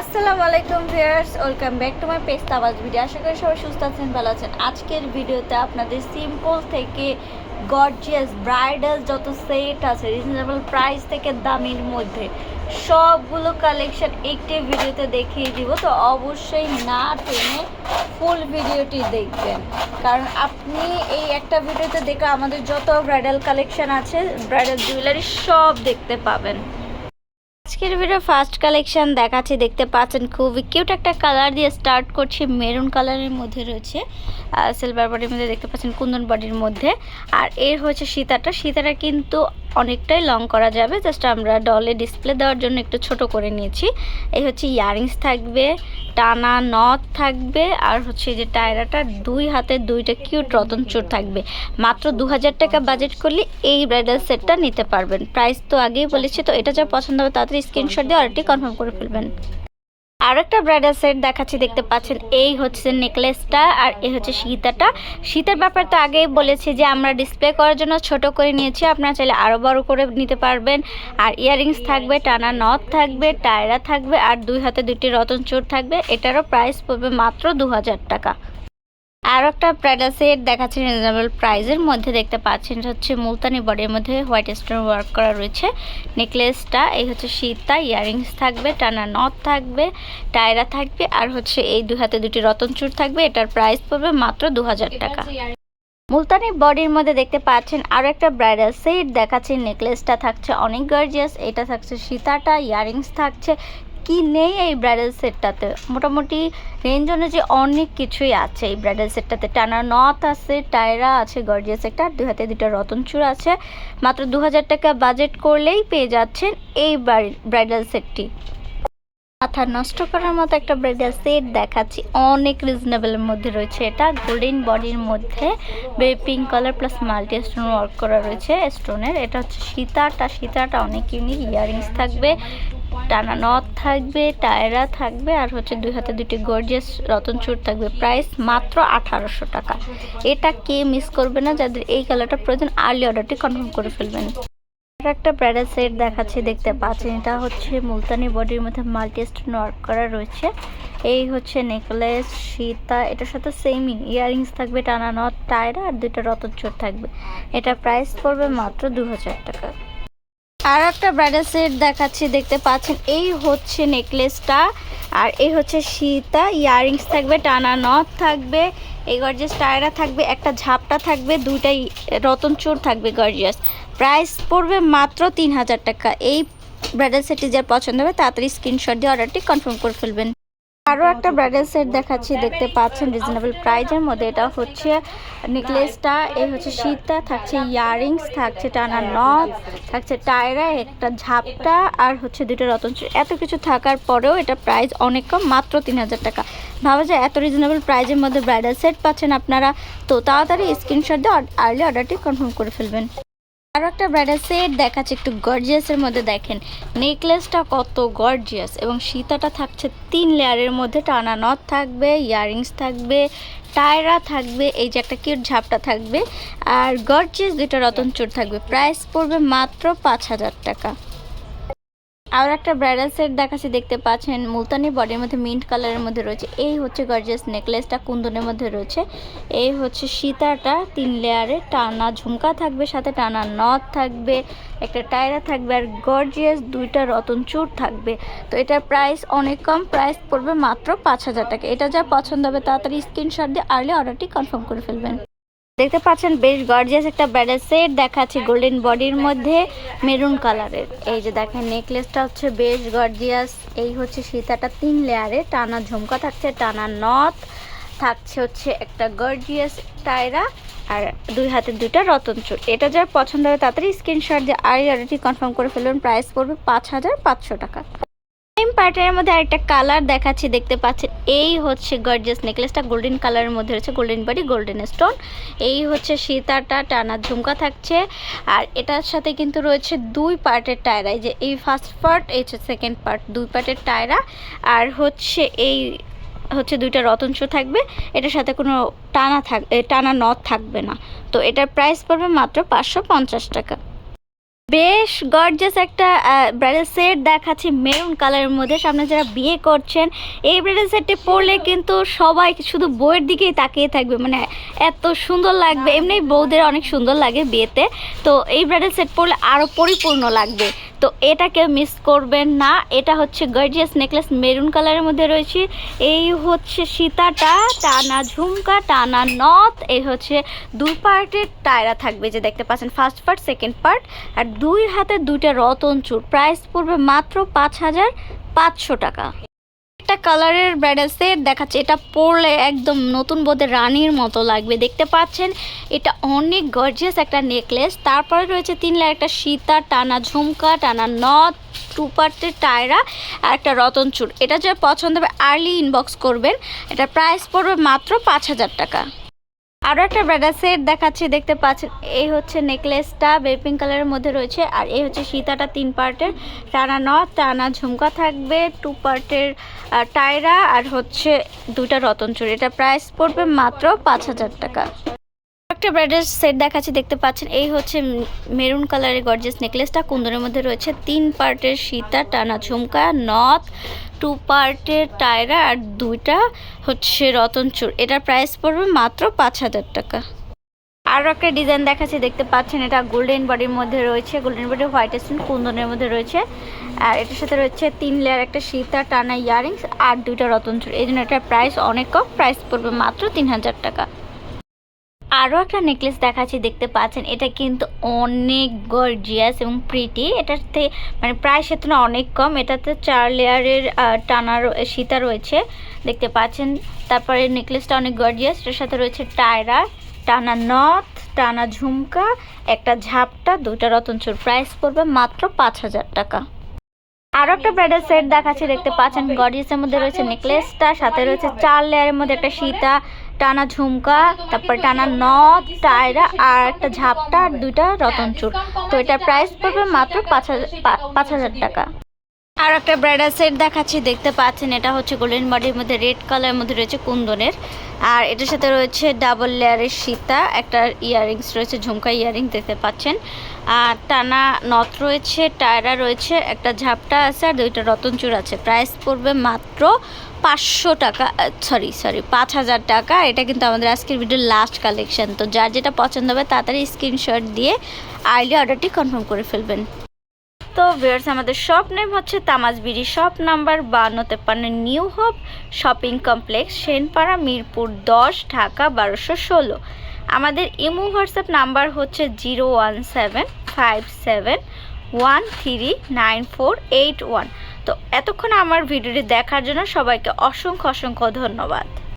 আসসালামু আলাইকুম viewers, welcome back to my page video. আশা করি সবাই সুস্থ আছেন, ভালো আছেন। আজকের ভিডিওতে আপনাদের সিম্পল থেকে গর্জিয়াস ব্রাইডাল যত সেট আছে রিজনেবল প্রাইস থেকে দামির মধ্যে সবগুলো কালেকশন একটি ভিডিওতে দেখিয়ে দিব। তো অবশ্যই না টেনে ফুল ভিডিওটি দেখবেন। কারণ আপনি এই একটা ভিডিওতে দেখে আমাদের যত ব্রাইডাল কালেকশন আছে ব্রাইডাল জুয়েলারি সব দেখতে পাবেন। আজকের ভিডিও ফার্স্ট কালেকশন দেখাচ্ছি, দেখতে পাচ্ছেন খুবই কিউট একটা কালার দিয়ে স্টার্ট করছি মেরুন কালারের মধ্যে রয়েছে সিলভার বডির মধ্যে দেখতে পাচ্ছেন কুন্দন বডির মধ্যে, আর এর হচ্ছে সীতাটা সীতাটা কিন্তু অনেকটাই লং করা যাবে জাস্ট আমরা ডলে ডিসপ্লে দেওয়ার জন্য একটু ছোট করে নিয়েছি, এই হচ্ছে ইয়ারিংস থাকবে, টানা নথ থাকবে, আর হচ্ছে যে টায়রাটা, দুই হাতে দুইটা কিউট রতন চোর থাকবে, মাত্র দু হাজার টাকা বাজেট করলে এই ব্রাইডাল সেটটা নিতে পারবেন প্রাইস তো আগেই বলেছি, তো এটা যা পছন্দ হবে তাড়াতাড়ি স্ক্রিনশট দিয়ে অর্ডারটি কনফার্ম করে ফেলবেন। আর একটা ব্রাইডাল সেট দেখাচ্ছি, দেখতে পাচ্ছেন, এই হচ্ছে নেকলেসটা আর এই হচ্ছে সীতাটা। শীতের ব্যাপার তো আগেই বলেছি যে আমরা ডিসপ্লে করার জন্য ছোট করে নিয়েছি, আপনারা চাইলে আরও বড় করে নিতে পারবেন। আর ইয়াররিংস থাকবে, টানা নথ থাকবে, টায়রা থাকবে, আর দুই হাতে দুটি রতন চোর থাকবে, এটারও প্রাইস পড়বে মাত্র দু হাজার টাকা। আর একটা ব্রাইডাল সেট দেখাচ্ছেন রিজনেবল প্রাইজের মধ্যে দেখতে পাচ্ছেন হচ্ছে মুলতানি বডির মধ্যে হোয়াইট স্টোন ওয়ার্ক করা রয়েছে। নেকলেসটা এই হচ্ছে সীতা ইয়ারিংস থাকবে টানা নথ থাকবে টায়রা থাকবে আর হচ্ছে এই দু হাতে দুটি রতন চূড় থাকবে এটার প্রাইস পড়বে মাত্র দু হাজার টাকা। মুলতানি বডির মধ্যে দেখতে পাচ্ছেন আরও একটা ব্রাইডাল সেট দেখাচ্ছে নেকলেসটা থাকছে অনেক গর্জিয়াস এটা থাকছে সীতাটা ইয়ারিংস থাকছে কি নেই এই ব্রাইডাল সেটটাতে মোটামুটি রেঞ্জ অনুযায়ী অনেক কিছুই আছে এই ব্রাইডাল সেটটাতে টানা নথ আছে টায়রা আছে গর্জিয়াস একটা। দুই হাতে দুটো রতনচূড় আছে। মাত্র দু হাজার টাকা বাজেট করলেই পেয়ে যাচ্ছেন এই ব্রাইডাল সেটটি মাথা নষ্ট করার মতো একটা ব্রাইডাল সেট দেখাচ্ছি। অনেক রিজনেবলের মধ্যে রয়েছে এটা। গোল্ডেন বডির মধ্যে pink colour plus multi stone work করা রয়েছে স্টোনের এটা হচ্ছে সীতাটা। সীতাটা অনেক ইউনিক ইয়ারিংস থাকবে। টানা নথ থাকবে, টায়রা থাকবে, আর হচ্ছে দুই হাতে দুটি গর্জিয়াস রতন চূড় থাকবে। প্রাইস মাত্র আঠারোশো টাকা। এটা কে মিস করবে না? যাদের এই কালারটা প্রয়োজন আর্লি অর্ডারটি কনফার্ম করে ফেলবেন। একটা ব্রাইডাল সেট দেখাচ্ছি, দেখতে পাচ্ছেন। এটা হচ্ছে মুলতানি বডির মধ্যে মাল্টি স্টোন ওয়ার্ক করা রয়েছে। এই হচ্ছে নেকলেস সীতা, এটার সাথে সেমই ইয়ারিংস থাকবে, টানা নথ টায়রা, আর দুইটা রতন চোর থাকবে। এটা প্রাইস পড়বে মাত্র দু হাজার টাকা। আর একটা ব্রাইডাল সেট দেখাচ্ছি, দেখতে পাচ্ছেন, এই হচ্ছে নেকলেসটা আর এই হচ্ছে সীতা ইয়াররিংস থাকবে, টানা নথ থাকবে, এই গর্জিয়াস টায়রা থাকবে, একটা ঝাপটা থাকবে, দুইটাই রতন চোর থাকবে গর্জিয়াস প্রাইস পড়বে মাত্র তিন হাজার টাকা। এই ব্রাইডাল সেটটি যার পছন্দ হবে, তাড়াতাড়ি স্ক্রিনশট দিয়ে অর্ডারটি কনফার্ম করে ফেলবেন। আরও একটা ব্রাইডাল সেট দেখাচ্ছি, দেখতে পাচ্ছেন রিজনেবল প্রাইজের মধ্যে। এটা হচ্ছে নেকলেসটা এই হচ্ছে সীতা থাকছে ইয়ারিংস থাকছে টানা নথ থাকছে টায়রা একটা ঝাপটা, আর হচ্ছে দুটো রতন এত কিছু থাকার পরেও এটা প্রাইস অনেক কম, মাত্র তিন হাজার টাকা। ভাবা যায় এত রিজনেবল প্রাইজের মধ্যে ব্রাইডাল সেট পাচ্ছেন আপনারা, তো তাড়াতাড়ি স্ক্রিনশট দিয়ে আর্লি অর্ডারটি কনফার্ম করে ফেলবেন। আরও একটা ব্রাইডাল সেট দেখাচ্ছে, একটু গর্জিয়াসের মধ্যে দেখেন। নেকলেসটা কত গর্জিয়াস এবং সীতাটা থাকছে তিন লেয়ারের মধ্যে, টানা নথ থাকবে ইয়ারিংস থাকবে টায়রা থাকবে, এই যে একটা কিউট ঝাপটা থাকবে। আর গর্জিয়াস দুটো রতন চোর থাকবে প্রাইস পড়বে মাত্র পাঁচ হাজার টাকা। আর একটা ব্রাইডাল সেট দেখাচ্ছি, দেখতে পাচ্ছেন মুলতানি বডির মধ্যে মিন্ট কালারের মধ্যে রয়েছে। এই হচ্ছে গর্জিয়াস নেকলেসটা কুন্দনের মধ্যে রয়েছে। এই হচ্ছে সীতাটা, তিন লেয়ারে টানা ঝুমকা থাকবে, সাথে টানা নথ থাকবে, একটা টায়রা থাকবে আর গর্জিয়াস দুইটা রতন চূড় থাকবে। তো এটার প্রাইস অনেক কম প্রাইস পড়বে মাত্র পাঁচ হাজার টাকা। এটা যা পছন্দ হবে তাড়াতাড়ি স্ক্রিনশট দিয়ে আর্লি অর্ডারটি কনফার্ম করে ফেলবেন। দেখতে পাচ্ছেন বেশ গর্জিয়াস একটা ব্রাইডাল সেট দেখাচ্ছি গোল্ডেন বডির মধ্যে মেরুন কালারের এই যে দেখেন নেকলেসটা হচ্ছে বেশ গর্জিয়াস এই হচ্ছে সীতাটা তিন লেয়ারে টানা ঝুমকা থাকছে, টানা নথ থাকছে হচ্ছে একটা গর্জিয়াস টায়রা আর দুই হাতে দুইটা রতন চুর এটা যার পছন্দ হবে তাড়াতাড়ি স্ক্রিনশট দিয়ে আর অলরেডি কনফার্ম করে ফেলবেন প্রাইস পড়বে পাঁচ হাজার পাঁচশো টাকা। সেম প্যাটার্নের মধ্যে আরেকটা কালার দেখাচ্ছি, দেখতে পাচ্ছেন। এই হচ্ছে গর্জিয়াস নেকলেসটা গোল্ডেন কালারের মধ্যে রয়েছে গোল্ডেন বডি গোল্ডেন স্টোন এই হচ্ছে সীতাটা, টানা ঝুমকা থাকছে। আর এটার সাথে কিন্তু রয়েছে দুই পার্টের টায়রা। এই যে এই ফার্স্ট পার্ট এই হচ্ছে সেকেন্ড পার্ট দুই পার্টের টায়রা। আর হচ্ছে এই, হচ্ছে দুইটা রতনশ থাকবে। এটার সাথে কোনো টানা থাক টানা নথ থাকবে না। তো এটার প্রাইস পড়বে মাত্র পাঁচশো পঞ্চাশ টাকা। বেশ গর্জাস একটা ব্রাইডাল সেট দেখাচ্ছি মেরুন কালারের মধ্যে। সামনে যারা বিয়ে করছেন, এই ব্রাইডাল সেটটি পরলে কিন্তু সবাই শুধু বইয়ের দিকেই তাকিয়ে থাকবে। মানে এত সুন্দর লাগবে। এমনি বউদের অনেক সুন্দর লাগে বিয়েতে। তো এই ব্রাইডাল সেট পরলে আরও পরিপূর্ণ লাগবে। তো এটাকে মিস করবেন না। এটা হচ্ছে গর্জিয়াস নেকলেস মেরুন কালারের মধ্যে রয়েছে। এই হচ্ছে সীতাটা, টানা ঝুমকা, টানা নথ। এই হচ্ছে দু পার্টের টায়রা থাকবে, যে দেখতে পাচ্ছেন ফার্স্ট পার্ট সেকেন্ড পার্ট আর দুই হাতে দুইটা রতন চুর প্রাইস পড়বে মাত্র পাঁচ হাজার পাঁচশো টাকা। একটা কালারের ব্রাইডাল সেট দেখাচ্ছে। এটা পরলে একদম নতুন বোধে রানীর মতো লাগবে। দেখতে পাচ্ছেন, এটা অনেক গর্জিয়াস একটা নেকলেস তারপরে রয়েছে তিন লাখ একটা সীতা, টানা ঝুমকা, টানা নথ টু পার্টের টায়রা আর একটা রতন চুর এটা যে পছন্দ হবে আর্লি ইনবক্স করবেন। এটা প্রাইস পড়বে মাত্র পাঁচ হাজার টাকা। আরও একটা ব্রাইডাল সেট দেখাচ্ছি, দেখতে পাচ্ছেন। এই হচ্ছে নেকলেসটা বেপিং কালারের মধ্যে রয়েছে। আর এই হচ্ছে সীতাটা তিন পার্টের। টানা নথ টানা ঝুমকা থাকবে, টু পার্টের টায়রা আর হচ্ছে দুটা রতন চুরি এটা প্রাইস পড়বে মাত্র পাঁচ হাজার টাকা। একটা ব্রাইডাল সেট দেখাচ্ছি, দেখতে পাচ্ছেন। এই হচ্ছে মেরুন কালারের গর্জেস নেকলেসটা। কুন্দনের মধ্যে রয়েছে তিন পার্টের সীতা, টানা ঝুমকা, নথ, টু পার্টের টায়রা আর দুইটা হচ্ছে রতন চুর এটার প্রাইস পড়বে মাত্র পাঁচ হাজার টাকা। আরও একটা ডিজাইন দেখাচ্ছি, দেখতে পাচ্ছেন এটা গোল্ডেন বডির মধ্যে রয়েছে, গোল্ডেন বডি হোয়াইট স্টোন, কুন্দনের মধ্যে রয়েছে। আর এটার সাথে রয়েছে তিন লেয়ার একটা সীতা, টানা ইয়ারিংস আর দুইটা রতন চুর এই জন্য এটার প্রাইস অনেক কম, প্রাইস পড়বে মাত্র তিন হাজার টাকা। আরও একটা নেকলেস দেখাচ্ছি, দেখতে পাচ্ছেন। এটা কিন্তু অনেক গর্জিয়াস এবং প্রিটি এটাতে মানে প্রাইসের তুলনায় অনেক কম। এটাতে চার লেয়ারের টানা সীতা রয়েছে, দেখতে পাচ্ছেন। তারপরে নেকলেসটা অনেক গর্জিয়াস এটার সাথে রয়েছে টায়রা, টানা নথ টানা ঝুমকা, একটা ঝাপটা, দুইটা রতনচুর প্রাইস পড়বে মাত্র পাঁচ হাজার টাকা। আরও একটা ব্রাইডাল সেট দেখাচ্ছি, দেখতে পাচ্ছেন। গর্জিয়াসের মধ্যে রয়েছে নেকলেসটা সাথে রয়েছে চার লেয়ারের মধ্যে একটা সীতা টানা ঝুমকা, তারপর টানা নথ টায়রা আর একটা ঝাপটা আর দুইটা রতনচুর। তো এটার প্রাইস পড়বে মাত্র পাঁচ হাজার পাঁচ হাজার টাকা। আর একটা ব্রাইডাল সেট দেখাচ্ছি, দেখতে পাচ্ছেন, এটা হচ্ছে গোল্ডেন বডির মধ্যে রেড কালারের মধ্যে রয়েছে কুন্দনের। আর এটার সাথে রয়েছে ডাবল লেয়ারের সীতা, একটা ইয়াররিংস রয়েছে, ঝুমকা ইয়াররিং দেখতে পাচ্ছেন। আর টানা নথ রয়েছে, টায়রা রয়েছে, একটা ঝাপটা আছে আর দুইটা রতনচুর আছে। প্রাইস পড়বে মাত্র পাঁচশো টাকা সরি সরি পাঁচ হাজার টাকা। এটা কিন্তু আমাদের আজকের ভিডিওর লাস্ট কালেকশন তো যার যেটা পছন্দ হবে, তাড়াতাড়ি স্ক্রিনশট দিয়ে আর্লি অর্ডারটি কনফার্ম করে ফেলবেন। তো ভিউয়ার্স, আমাদের শপ নেম হচ্ছে তামাজবিরি শপ নাম্বার বান্ন তেপান্ন New Hope shopping complex, Senpara, Mirpur দশ, ঢাকা বারোশো ষোলো। আমাদের ইমো হোয়াটসঅ্যাপ নাম্বার হচ্ছে zero one seven five seven one three nine four eight one. তো এতক্ষণ আমার ভিডিওটি দেখার জন্য সবাইকে অসংখ্য অসংখ্য ধন্যবাদ।